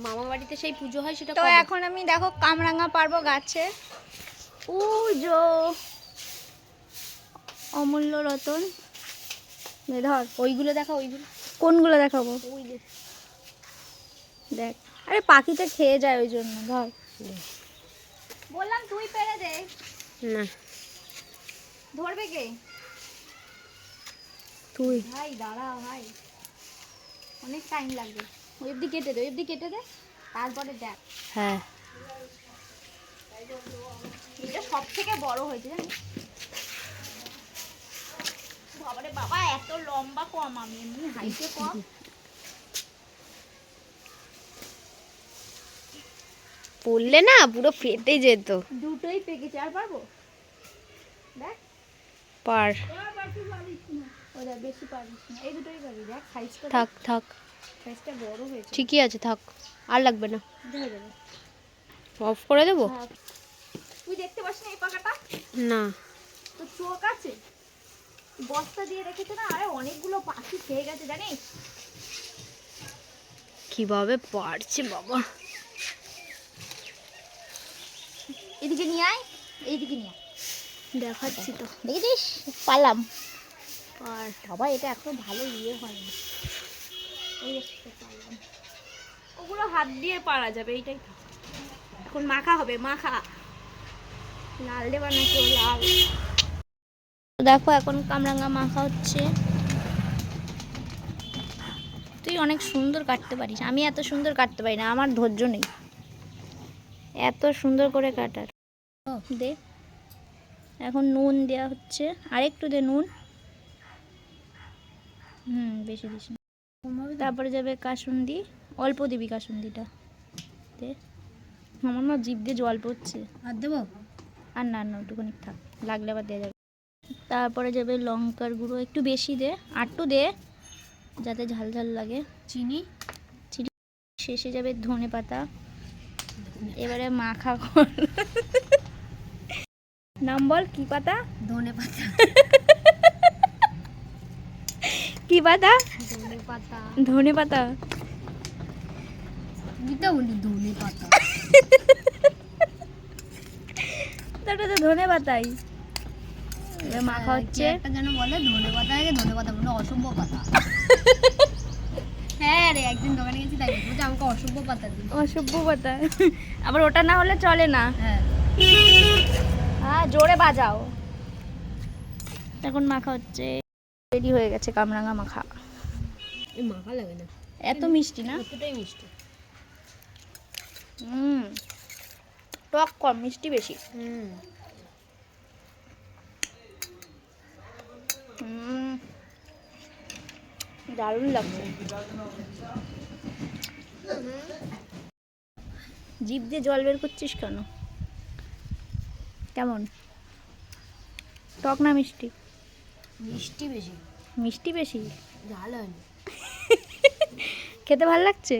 মামা বাড়িতে সেই পুজো হয় সেটা তো এখন আমি দেখো কামরাঙা পারব গাছে। পুজো অমূল্য রতন। নে ধর। ওইগুলো দেখা ওইগুলো। কোনগুলো দেখাবো? দেখ। আরে পাখিতে খেয়ে যায় ওই জন্য ধর। বললাম তুই পেরে দে। না। ধরবে কে? তুই। ভাই দাঁড়া ভাই। অনেক টাইম লাগবে। কেটে দে কেটে দে তারপরে দেখ। হ্যাঁ। এটা সব থেকে বড় হয়েছে জানিস? বাবারে বাবা এত লম্বা কম আমি এমনি হাইটে কম। পড়লে না পুরো ফেটে যেত। দুটোই পেকেছে আর পারব? দেখ। পার। বেশি পারিস না। এই দুটোই পারবি দেখ। থাক থাক। সাইজটা বড় হয়েছে। ঠিকই আছে থাক আর লাগবে না। হয়ে অফ করে দেবো? তুই দেখতে পাস না এই পাকাটা? না। তো চোখ আছে? বস্তা দিয়ে রেখেছে না আরে অনেকগুলো পাখি খেয়ে গেছে জানিস? কীভাবে পারছে বাবা? এদিকে নিয়ে আয় এইদিকে নিয়ে দেখাচ্ছি তো। দেখেছিস পালাম পার। বাবা এটা এখনও ভালো ইয়ে হয়নি। ওগুলো হাত দিয়ে পারা যাবে, এইটাই এখন মাখা হবে, মাখা। লাল দেবা নাকি লাল? দেখো এখন কামরাঙ্গা মাখা হচ্ছে। তুই অনেক সুন্দর কাটতে পারিস। আমি এত সুন্দর কাটতে পারি না, আমার ধৈর্য নেই। এত সুন্দর করে কাটার। দে। এখন নুন দেওয়া হচ্ছে। আরেকটু দে নুন। হুম, বেশি দিস তারপরে যাবে কাসুন্দি অল্প দিবি কাসুন্দিটা আমার না জিভ দিয়ে জল পড়ছে। আর দেবো? আর না না ওটুকুনি থাক। লাগলে আবার দেওয়া যাবে। তারপরে যাবে লঙ্কার গুঁড়ো একটু বেশি দে আটটু দে যাতে ঝাল ঝাল লাগে। চিনি? চিনি শেষে যাবে ধনে পাতা। এবারে মাখা কর। নাম বল কি পাতা? ধনে পাতা। কি পাতা? পাতা ধনে পাতা তুই তো বলি ধনে পাতা ওটা তো ধনে পাতাই মাখা হচ্ছে একটা যেন বলে ধনে পাতা আগে ধনে পাতা মানে অসভ্য পাতা। হ্যাঁ রে একদিন দোকানে গেছি তাই বলছে আমাকে অসভ্য পাতা দিন অসভ্য পাতা। আবার ওটা না হলে চলে না। হ্যাঁ। হ্যাঁ জোরে বাজাও। এখন মাখা হচ্ছে রেডি হয়ে গেছে কামরাঙা মাখা। মাখা লাগে না। এত মিষ্টি না? এতটাই মিষ্টি। হুম। টক কম মিষ্টি বেশি। হুম। হুম। দারুণ লাগছে। জিভ দিয়ে জল বের করছিস কেন? কেমন? টক না মিষ্টি? মিষ্টি বেশি। মিষ্টি বেশি? ঝাল হয়নি। খেতে ভালো লাগছে?